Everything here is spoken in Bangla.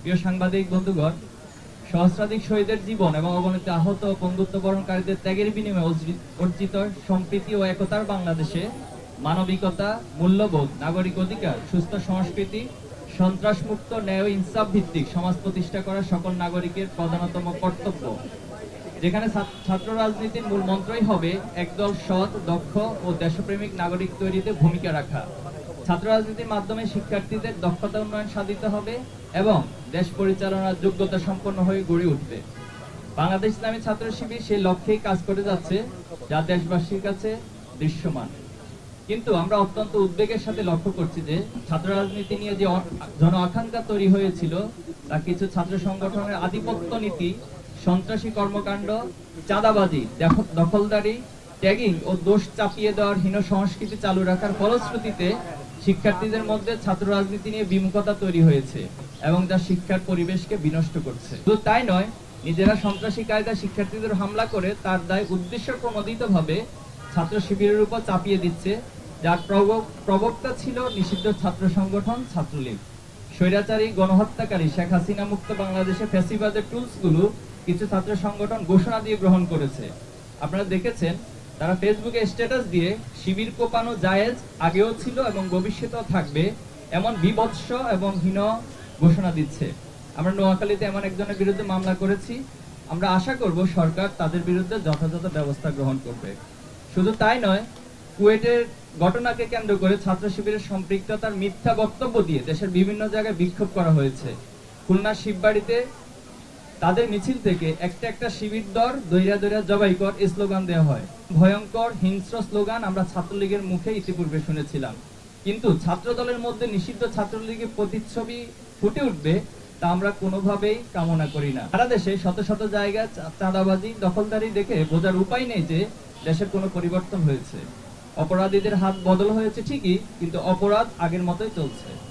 প্রিয় সাংবাদিক, বন্ধুগণ, সহস্রাধিক শহীদের জীবন এবং অগণিত আহত ও পঙ্গুত্ব বরণকারীদের ত্যাগের বিনিময়ে অর্জিত সম্প্রীতি ও একতার বাংলাদেশে মানবিকতা, মূল্যবোধ, নাগরিক অধিকার, সুস্থ সংস্কৃতি, সন্ত্রাসমুক্ত ন্যায় ইনসাফ ভিত্তিক সমাজ প্রতিষ্ঠা করা সকল নাগরিকের প্রধানতম কর্তব্য। যেখানে ছাত্র রাজনীতির মূল মন্ত্রই হবে একদল সৎ, দক্ষ ও দেশপ্রেমিক নাগরিক তৈরিতে ভূমিকা রাখা। ছাত্র রাজনীতির মাধ্যমে শিক্ষার্থীদের দক্ষতা উন্নয়ন সাধিত হবে এবং দেশ পরিচালনার যোগ্যতা সম্পন্ন হয়ে গড়ে উঠবে। বাংলাদেশ ইসলামী ছাত্র শিবির সেই লক্ষ্যেই কাজ করে যাচ্ছে, যা দেশবাসীর কাছে দৃশ্যমান। কিন্তু আমরা অত্যন্ত উদ্বেগের সাথে লক্ষ্য করছি যে ছাত্র রাজনীতি নিয়ে যে জন আকাঙ্ক্ষা তৈরি হয়েছিল, তা কিছু ছাত্র সংগঠনের আধিপত্য নীতি, সন্ত্রাসী কর্মকাণ্ড, চাঁদাবাজি দখলদারি, ট্যাগিং ও দোষ চাপিয়ে দেওয়ার হীন সংস্কৃতি চালু রাখার ফলশ্রুতিতে শিক্ষার্থীদের মধ্যে ছাত্র রাজনীতি নিয়ে বিমুখতা তৈরি হয়েছে এবং যা শিক্ষার পরিবেশকে বিনষ্ট করছে। শুধু তাই নয়, নিজেরা সন্ত্রাসী কায়দা শিক্ষার্থীদের হামলা করে তার দায় উদ্দেশ্য প্রণোদিতভাবে ছাত্র শিবিরের উপর চাপিয়ে দিচ্ছে, যার প্রবক্তা ছিল নিষিদ্ধ ছাত্র সংগঠন ছাত্রলীগ। স্বৈরাচারী গণহত্যাকারী শেখ হাসিনা মুক্ত বাংলাদেশে ফ্যাসিবাদের টুলসগুলো কিছু ছাত্র সংগঠন ঘোষণা দিয়ে গ্রহণ করেছে। আপনারা দেখেছেন তারা ফেসবুকে স্ট্যাটাস দিয়ে, শিবির কোপানো জায়েজ, আগেও ছিল এবং ভবিষ্যতেও থাকবে এমন বিভৎস এবং হীন ঘোষণা দিচ্ছে। আমরা নোয়াখালীতে এমন একজনের বিরুদ্ধে মামলা করেছি। আমরা আশা করব সরকার তাদের বিরুদ্ধে যথাযথ ব্যবস্থা গ্রহণ করবে। শুধু তাই নয়, কুয়েটের ঘটনাকে কেন্দ্র করে ছাত্র শিবিরের সম্পৃক্ততার মিথ্যা বক্তব্য দিয়ে দেশের বিভিন্ন জায়গায় বিক্ষোভ করা হয়েছে। খুলনা শিববাড়িতে তাদের মিছিল থেকে একটা একটা শিবির দর দৈরা দৈরা জবাই কর স্লোগান দেওয়া হয়। ভয়ঙ্কর, হিংস্র স্লোগান আমরা ছাত্রলীগের মুখে ইতিপূর্বে শুনেছিলাম। কিন্তু ছাত্র দলের মধ্যে নিষিদ্ধ ছাত্রলীগের প্রতিচ্ছবি ফুটে উঠবে তা আমরা কোনোভাবেই কামনা করি না। সারা দেশে শত শত জায়গায় চা- চাঁদাবাজি, দখলদারি দেখে বোঝার উপায় নেই যে দেশের কোনো পরিবর্তন হয়েছে। অপরাধীদের হাত বদল হয়েছে ঠিকই, কিন্তু অপরাধ আগের মতোই চলছে।